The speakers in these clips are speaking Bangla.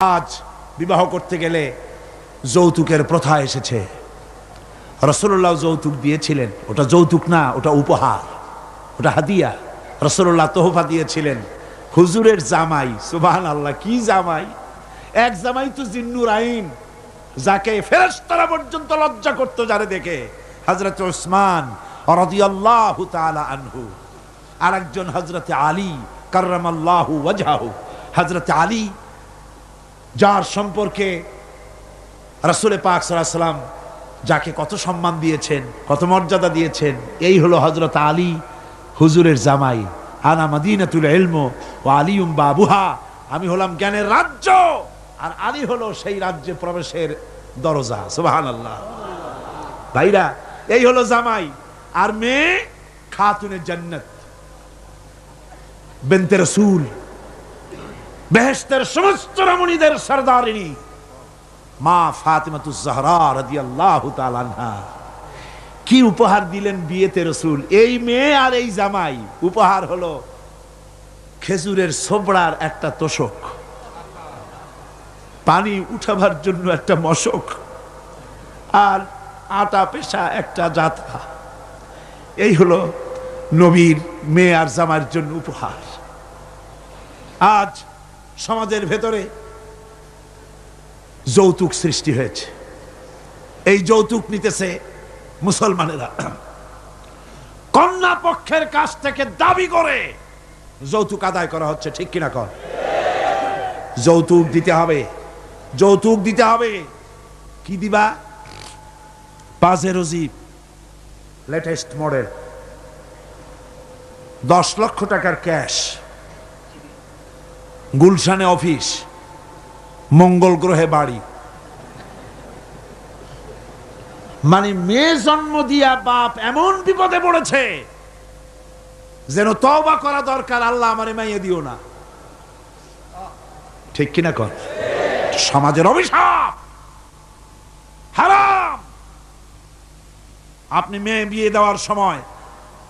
আজ বিবাহ করতে গেলে যৌতুকের প্রথা এসেছে। রসল্লাহ যৌতুক দিয়েছিলেন। ওটা যৌতুক না, ওটা উপহার। ওটা হাদিয়া। রসল্লাহ তোহফা দিয়েছিলেন। হুজুরের জামাই সুবাহান আল্লাহ কি জামাই? এক জামাই তো জিন্নুর আইন। যাকে ফেরেশতারা পর্যন্ত লজ্জা করতো যারে দেখে। হজরত ওসমান আনহু। আর একজন হজরতে আলী, কার্রামাল্লাহু ওয়াজহাহু। হজরতে আলী যার সম্পর্কে রাসুলে পাক সাল্লাম যাকে কত সম্মান দিয়েছেন, কত মর্যাদা দিয়েছেন, এই হলো হজরত আলী হুজুরের জামাই। আনা মাদিনাতুল ইলম ও আলিউম বাবুহা। আমি হলাম জ্ঞানের রাজ্য, আর আলী হলো সেই রাজ্যে প্রবেশের দরজা। সুবহানাল্লাহ। ভাইরা, এই হলো জামাই। আর মেয়ে খাতুনের জান্নাত। বেনতে রসুল। বেহেস্তের সমস্ত রমণীদের সর্দারিনী মা ফাতিমাতুজ জাহরা রাদিয়াল্লাহু তাআলা আনহা। কি উপহার দিলেন বিয়েতে রসুল? এই মেয়ে আর এই জামাই। উপহার হলো খেজুরের সোবড়ার একটা তোষক। পানি উঠাবার জন্য একটা মশক। আর আটা পেশা একটা যাত্রা এই হলো নবীর মেয়ে আর জামার জন্য উপহার। আজ সমাজের ভেতরে যৌতুক সৃষ্টি হয়েছে। এই যৌতুক নিতেছে মুসলমানেরা। কন্যা পক্ষের কাছ থেকে দাবি করে যৌতুক আদায় করা হচ্ছে, ঠিক কিনা কর যৌতুক দিতে হবে। যৌতুক দিতে হবে। কি দিবা? পাজেরো জিপ লেটেস্ট মডেল দশ লক্ষ টাকার ক্যাশ গুলশানে অফিস, মঙ্গল গ্রহে বাড়ি। মানে মেয়ে জন্ম দিয়া বাপ এমন বিপদে পড়েছে যেন তওবা করা দরকার, আল্লাহ আমারে মাইয়ে দিও না। ঠিক কিনা কর সমাজের অভিশাপ, হারাম। আপনি মেয়ে বিয়ে দেওয়ার সময়,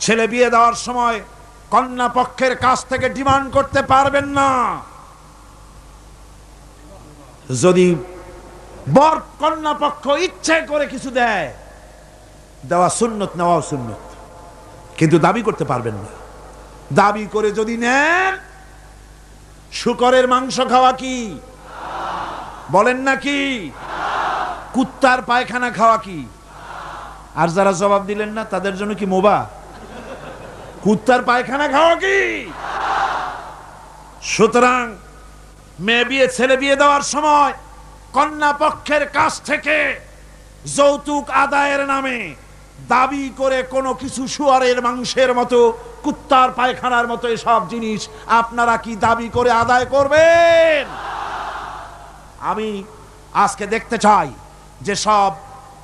ছেলে বিয়ে দেওয়ার সময় কন্যা পক্ষের কাছ থেকে ডিমান্ড করতে পারবেন না। যদি বর কন্যা পক্ষ ইচ্ছে করে কিছু দেয়, দেওয়া সুন্নত, নেওয়াও সুন্নত। কিন্তু দাবি করতে পারবেন না। দাবি করে যদি নেন, শুকরের মাংস খাওয়া কি? বলেন না কি? কুত্তার পায়খানা খাওয়া কি? আর যারা জবাব দিলেন না, তাদের জন্য কি মোবা? কুত্তার পায়খানা খাওয়া কি? সুতরাং মেয়ে বিয়ে, ছেলে বিয়ে দেওয়ার সময় কন্যা পক্ষের কাছ থেকে যৌতুক আদায়ের নামে দাবি করে কোনো কিছু শুয়ারের মাংসের মতো, কুত্তার পায়খানার মতো এসব জিনিস আপনারা কি দাবি করে আদায় করবেন? আমি আজকে দেখতে চাই যে সব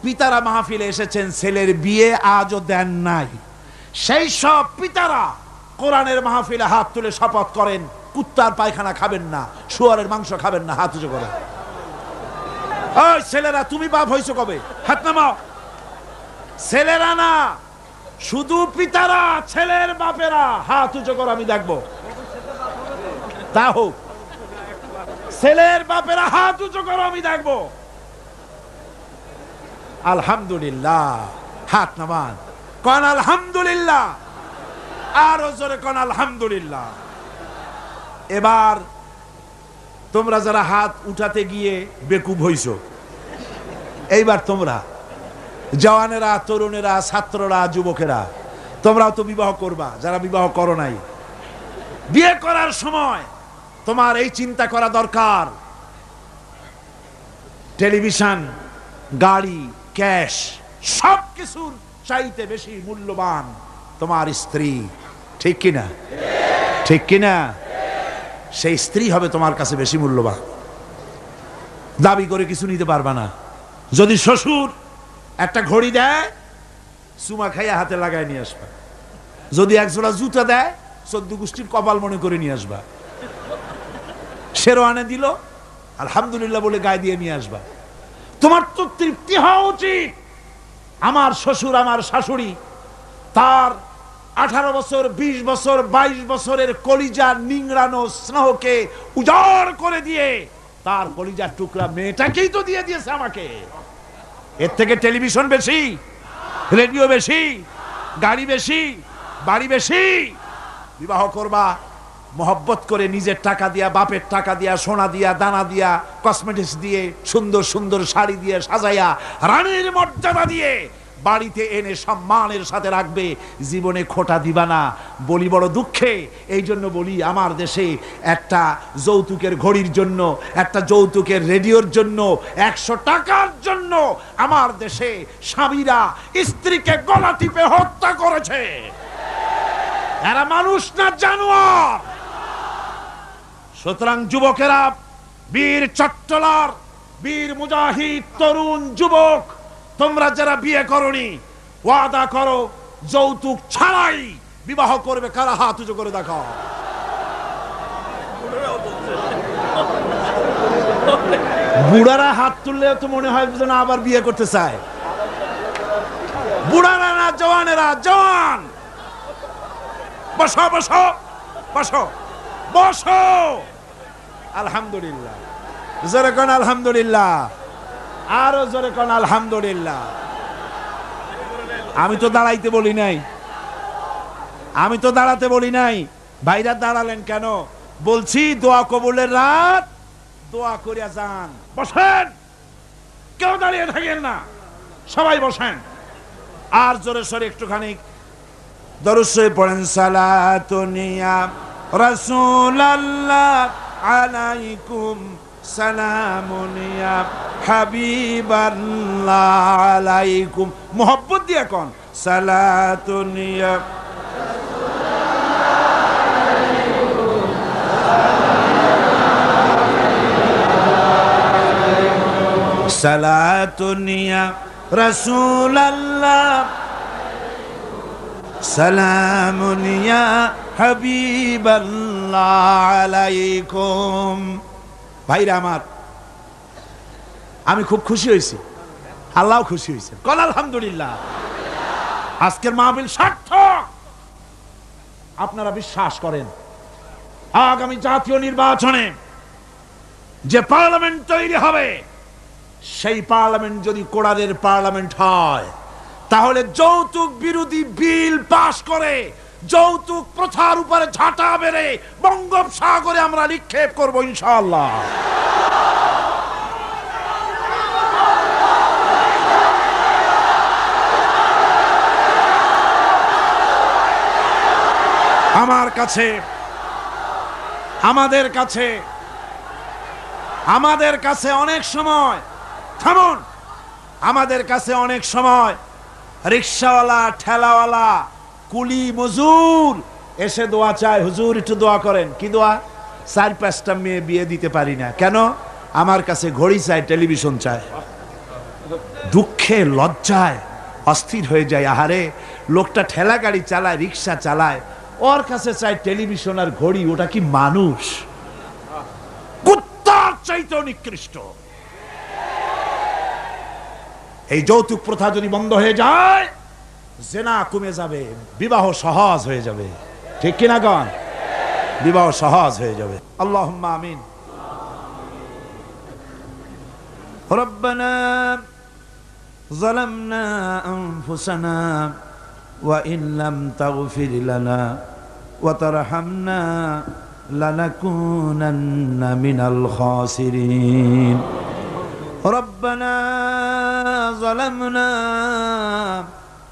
পিতারা মাহফিলে এসেছেন, ছেলের বিয়ে আজও দেন নাই। সেই সব পিতারা কোরআনের মাহফিলে হাত তুলে শপথ করেন। কুত্তার পায়খানা খাবেন না, শুয়ারের মাংস খাবেন না, হাত উঁচু করেন ওই ছেলেরা, তুমি বাপ হইছো কবে? হাত নামাও। ছেলেরা না, শুধু পিতারা, ছেলের বাপেরা, হাত উঁচু করো আমি দেখব। তা হোক, ছেলের বাপেরা, হাত উঁচু করো আমি দেখব। আলহামদুলিল্লাহ, হাত নামান। কন আলহামদুলিল্লাহ, আরও জোরে কন আলহামদুলিল্লাহ। এবার তোমরা যারা হাত উঠাতে গিয়ে বেকুব হইছ, এইবার তোমরা জওয়ানেরা, তরুণেরা, ছাত্ররা, যুবকেরা, তোমরাও তো বিবাহ করবা, যারা বিবাহ করো নাই। বিয়ে করার সময় তোমার এই চিন্তা করা দরকার। টেলিভিশন, গাড়ি, ক্যাশ সব কিছুর চাইতে বেশি মূল্যবান তোমার স্ত্রী। ঠিক কিনা? ঠিক কিনা? সেই স্ত্রী হবে তোমার কাছে বেশি মূল্যবান। দাবি করে কিছু নিতে পারবা না। যদি শ্বশুর একটা ঘড়ি দেয়, সুমা খাইয়া হাতে লাগায় নিয়ে আসবা। যদি একজোড়া জুতা দেয়, চোদ্দ গোষ্ঠীর কপাল মনে করে নিয়ে আসবা। শেরোয়ানে দিল, আলহামদুলিল্লাহ বলে গায়ে দিয়ে নিয়ে আসবা। তোমার তো তৃপ্তি হওয়া উচিত। আমার শ্বশুর, আমার শাশুড়ি, তার আঠারো বছর ২০ বছর ২২ বছরের কলিজা নিংড়ানো স্নেহকে উজাড় করে দিয়ে তার কলিজার টুকরা মেয়েটাকেই তো দিয়ে দিয়েছে আমাকে। এর থেকে টেলিভিশন বেশি, রেডিও বেশি, গাড়ি বেশি, বাড়ি বেশি। বিবাহ করবা, মহব্বত করে নিজের টাকা দিয়া, বাপের টাকা দিয়া, সোনা দিয়া, দানা দিয়া কসমেটিক্স দিয়ে, সুন্দর সুন্দর শাড়ি দিয়ে সাজাইয়া, রানীর মর্যাদা দিয়ে বাড়িতে এনে সম্মানের সাথে রাখবে, জীবনে খোটা দিবা না। বলি বড় দুঃখে, এই জন্য বলি আমার দেশে একটা যৌতুকের ঘড়ির জন্য, একটা যৌতুকের রেডিওর জন্য, একশো টাকার জন্য আমার দেশে স্বামীরা স্ত্রীকে গলা টিপে হত্যা করেছে। এরা মানুষ না জানোয়ার। সুতরাং যুবকেরা, বীর চট্টলার, বীর মুজাহিদ তরুণ যুবক তোমরা যারা বিয়ে করনি, ওয়াদা করো, যৌতুক ছাড়াই বিবাহ করবে। কারা হাত উঁচু করে দেখাও। বুড়ারা হাত তুললে তো মনে হয় যেন আবার বিয়ে করতে চায়। বুড়ারা না, জওয়ানেরা, জওয়ান! বসো বসো বসো বসো! আলহামদুলিল্লাহ। জোরে কোন আলহামদুলিল্লাহ। আরও জোরে কোন, আলহামদুলিল্লাহ। আমি তো দাঁড়াইতে বলি নাই। আমি তো দাঁড়াতে বলি নাই। ভাইরা দাঁড়ালেন কেন? বলছি, দোয়া কবুলের রাত, দোয়া করিয়া যান। বসেন! কেউ দাঁড়িয়ে থাকেন না। সবাই বসেন। আর জোরে সরে একটুখানি। দরুসে পড়েন সালাতুনিয়া রাসূলুল্লাহ আলাইকুম সালামুনিয়া হাবিবাল্লাহ আলাইকুম। মোহব্বত দিয়া কোন। সালাতুনিয়া। সালাতুনিয়া রাসূলুল্লাহ। সালামুন ইয়া হাবিবাল্লাহ আলাইকুম। ভাইরা আমার, আমি খুব খুশি হয়েছি। আল্লাহ খুশি হয়েছে। কল আলহামদুলিল্লাহ। আজকের মাহবিল সার্থক। আপনারা বিশ্বাস করেন, আগামী জাতীয় নির্বাচনে যে পার্লামেন্ট তৈরি হবে, সেই পার্লামেন্ট যদি কোড়াদের পার্লামেন্ট হয়, তাহলে যৌতুক বিরোধী বিল পাশ করে যৌতুক প্রথার উপরে ঝাঁটা বেড়ে বঙ্গোপসাগরে আমরা নিক্ষেপ করব ইনশাআল্লাহ। আমার কাছে, আমাদের কাছে আমাদের কাছে অনেক সময়, থামুন, আমাদের কাছে অনেক সময় রিক্সাওয়ালা, ঠেলাওয়ালা কুলি মজুর। এসে দোয়া চায়, হুজুর, একটু দোয়া করেন। কি দোয়া? চার পাঁচটা মেয়ে বিয়ে দিতে পারি না। কেন? আমার কাছে ঘড়ি চায়, টেলিভিশন চায়। দুঃখে লজ্জায়, অস্থির হয়ে যায়, আহারে। লোকটা ঠেলা গাড়ি চালায়, রিক্সা চালায়। ওর কাছে চায় টেলিভিশন আর ঘড়ি, ওটা কি মানুষ? নিকৃষ্ট। এই যৌতুক প্রথা যদি বন্ধ হয়ে যায় জেনা কমে যাবে বিবাহ সহজ হয়ে যাবে ঠিক কিনা গন বিবাহ সহজ হয়ে যাবে আল্লাহ আমিন ربنا ظلمنا أنفسنا وإن لم تغفر لنا وترحمنا لنكونن من الخاسرين ربنا ظلمنا